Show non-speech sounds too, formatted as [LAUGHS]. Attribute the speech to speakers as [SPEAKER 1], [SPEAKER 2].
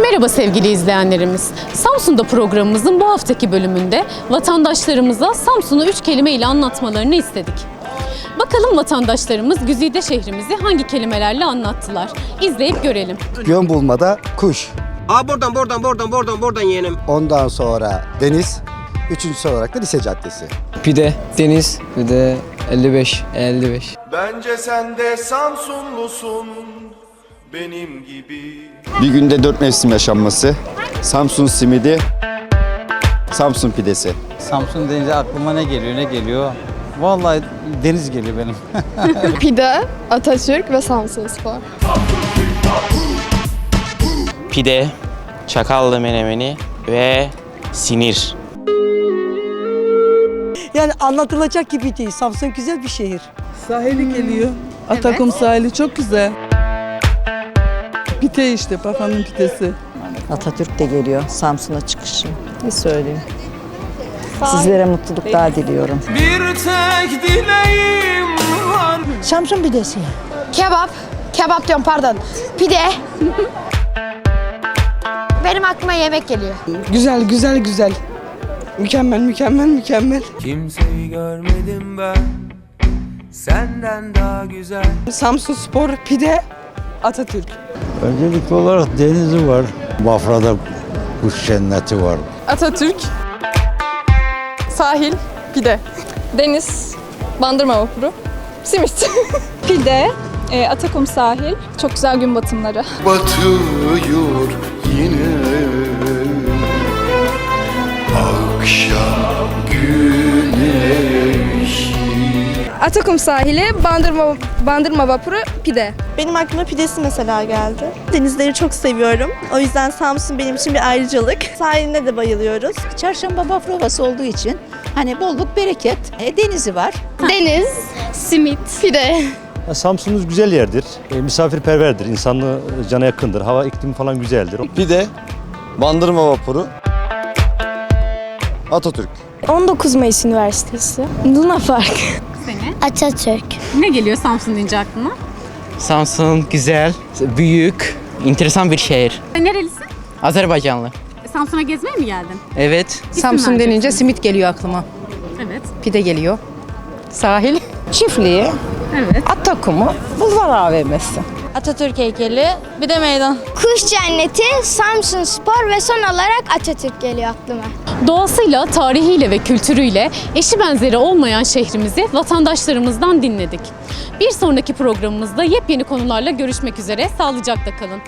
[SPEAKER 1] Merhaba sevgili izleyenlerimiz. Samsun'da programımızın bu haftaki bölümünde vatandaşlarımıza Samsun'u üç kelime ile anlatmalarını istedik. Bakalım vatandaşlarımız Güzide şehrimizi hangi kelimelerle anlattılar? İzleyip görelim.
[SPEAKER 2] Yön bulmada kuş.
[SPEAKER 3] Aa buradan buradan buradan buradan buradan yeğenim.
[SPEAKER 2] Ondan sonra deniz. Üçüncüsü olarak da lise caddesi.
[SPEAKER 4] Pide, deniz, bir de 55, 55.
[SPEAKER 5] Bence sen de Samsunlusun benim gibi.
[SPEAKER 6] Bir günde dört mevsim yaşanması. Samsun simidi. Samsun pidesi.
[SPEAKER 7] Samsun deyince aklıma ne geliyor ne geliyor? Vallahi deniz geliyor benim. [LAUGHS]
[SPEAKER 8] Pide, Atatürk ve Samsunspor.
[SPEAKER 9] pide, çakallı menemeni ve sinir.
[SPEAKER 10] Yani anlatılacak gibi değil. Samsun güzel bir şehir.
[SPEAKER 11] Sahili geliyor. Atakum sahili çok güzel. Pite işte, Bafa'nın pitesi.
[SPEAKER 10] Atatürk de geliyor Samsun'a çıkışı. Ne söyleyeyim? Sizlere mutluluklar diliyorum.
[SPEAKER 5] Bir tek dileğim var.
[SPEAKER 10] Samsun pidesi.
[SPEAKER 8] Kebap, kebap diyorum pardon. Pide. Benim aklıma yemek geliyor.
[SPEAKER 11] Güzel, güzel, güzel. Mükemmel, mükemmel, mükemmel.
[SPEAKER 5] Kimseyi görmedim ben senden daha güzel.
[SPEAKER 11] Samsun Spor, pide, Atatürk.
[SPEAKER 7] Öncelikli olarak denizi var. Bafra'da kuş cenneti var.
[SPEAKER 8] Atatürk, sahil, pide. Deniz, bandırma vapuru, simit. [LAUGHS] pide, e, Atakum sahil, çok güzel gün batımları.
[SPEAKER 5] Batıyor yine
[SPEAKER 8] Atakum sahili, bandırma bandırma vapuru, pide.
[SPEAKER 12] Benim aklıma pidesi mesela geldi. Denizleri çok seviyorum. O yüzden Samsun benim için bir ayrıcalık. Sahiline de bayılıyoruz.
[SPEAKER 10] Çarşamba Bafrovası olduğu için hani bolluk bereket. E, denizi var.
[SPEAKER 8] Deniz, simit, pide.
[SPEAKER 7] Samsun'umuz güzel yerdir. E, misafirperverdir. İnsanlığı cana yakındır. Hava iklimi falan güzeldir.
[SPEAKER 6] Pide. Bandırma vapuru. Atatürk.
[SPEAKER 8] 19 Mayıs Üniversitesi. Luna Park.
[SPEAKER 1] Atatürk. Ne geliyor Samsun deyince aklına?
[SPEAKER 9] Samsun güzel, büyük, enteresan bir şehir.
[SPEAKER 1] Nerelisin?
[SPEAKER 9] Azerbaycanlı.
[SPEAKER 1] Samsun'a gezmeye mi geldin?
[SPEAKER 9] Evet.
[SPEAKER 1] Samsun denince
[SPEAKER 10] simit geliyor aklıma.
[SPEAKER 1] Evet.
[SPEAKER 10] Pide geliyor. Sahil. Çiftliği.
[SPEAKER 1] Evet.
[SPEAKER 10] Atakumu. Bulvar AVM'si.
[SPEAKER 8] Atatürk heykeli, bir de meydan.
[SPEAKER 12] Kuş cenneti, Samsun Spor ve son olarak Atatürk geliyor aklıma.
[SPEAKER 1] Doğasıyla, tarihiyle ve kültürüyle eşi benzeri olmayan şehrimizi vatandaşlarımızdan dinledik. Bir sonraki programımızda yepyeni konularla görüşmek üzere. Sağlıcakla kalın.